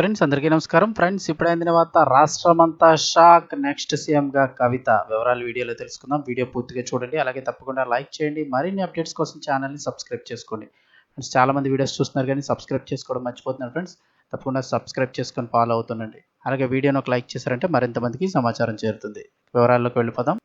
Friends అందరికీ నమస్కారం. Friends ఇప్పుడైన వార్త రాష్ట్రమంతా షాక్. నెక్స్ట్ సీఎంగా కవిత వివరాలు వీడియోలో తెలుసుకుందాం. వీడియో పూర్తిగా చూడండి. అలాగే తప్పకుండా లైక్ చేయండి. మరిన్ని అప్డేట్స్ కోసం ఛానల్ని సబ్స్క్రైబ్ చేసుకోండి. ఫ్రెండ్స్ చాలామంది వీడియోస్ చూస్తున్నారు కానీ సబ్స్క్రైబ్ చేసుకోవడం మర్చిపోతున్నారు. ఫ్రెండ్స్ తప్పకుండా సబ్స్క్రైబ్ చేసుకొని ఫాలో అవుతుండండి. అలాగే వీడియోను ఒక లైక్ చేశారంటే మరింత మందికి సమాచారం చేరుతుంది. వివరాల్లోకి వెళ్ళిపోదాం.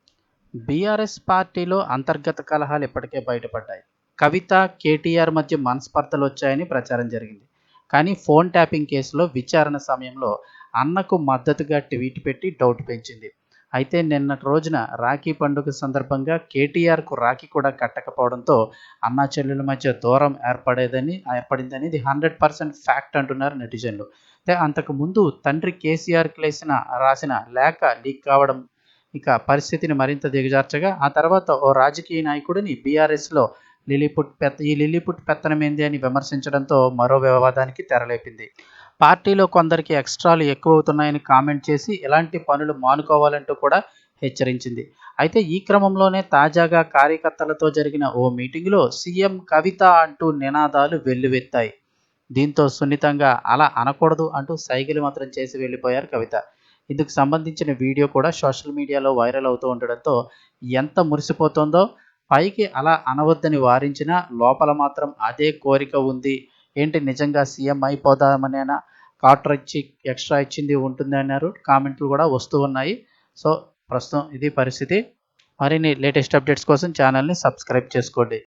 బీఆర్ఎస్ పార్టీలో అంతర్గత కలహాలు ఇప్పటికే బయటపడ్డాయి. కవిత కేటీఆర్ మధ్య మనస్పర్ధలు వచ్చాయని ప్రచారం జరిగింది. కానీ ఫోన్ ట్యాపింగ్ కేసులో విచారణ సమయంలో అన్నకు మద్దతుగా ట్వీట్ పెట్టి డౌట్ పెంచింది. అయితే నిన్నటి రోజున రాఖీ పండుగ సందర్భంగా కేటీఆర్కు రాఖీ కూడా కట్టకపోవడంతో అన్నా చెల్లెల మధ్య దూరం ఏర్పడేదని ఏర్పడిందని ఇది హండ్రెడ్ పర్సెంట్ ఫ్యాక్ట్ అంటున్నారు నెటిజన్లు. అయితే అంతకు ముందు తండ్రి కేసీఆర్కి లేసిన రాసిన లేఖ లీక్ కావడం ఇక పరిస్థితిని మరింత దిగజార్చగా ఆ తర్వాత ఓ రాజకీయ నాయకుడిని బీఆర్ఎస్లో లిలీపుట్ పెత్త ఈ లిలీపుట్ పెత్తనమేంది అని విమర్శించడంతో మరో వివాదానికి తెరలేపింది. పార్టీలో కొందరికి ఎక్స్ట్రాలు ఎక్కువ అవుతున్నాయని కామెంట్ చేసి ఇలాంటి పనులు మానుకోవాలంటూ కూడా హెచ్చరించింది. అయితే ఈ క్రమంలోనే తాజాగా కార్యకర్తలతో జరిగిన ఓ మీటింగ్లో సీఎం కవిత అంటూ నినాదాలు వెల్లువెత్తాయి. దీంతో సున్నితంగా అలా అనకూడదు అంటూ సైకిల్ మాత్రం చేసి వెళ్ళిపోయారు కవిత. ఇందుకు సంబంధించిన వీడియో కూడా సోషల్ మీడియాలో వైరల్ అవుతూ ఉండడంతో ఎంత మురిసిపోతుందో పైకి అలా అనవద్దని వారించినా లోపల మాత్రం అదే కోరిక ఉంది. ఏంటి నిజంగా సీఎం అయిపోదామనేనా కాటర్ ఇచ్చి ఎక్స్ట్రా ఇచ్చింది ఉంటుంది అన్నారు. కామెంట్లు కూడా వస్తూ ఉన్నాయి. సో ప్రస్తుతం ఇది పరిస్థితి. మరిన్ని లేటెస్ట్ అప్డేట్స్ కోసం ఛానల్ని సబ్స్క్రైబ్ చేసుకోండి.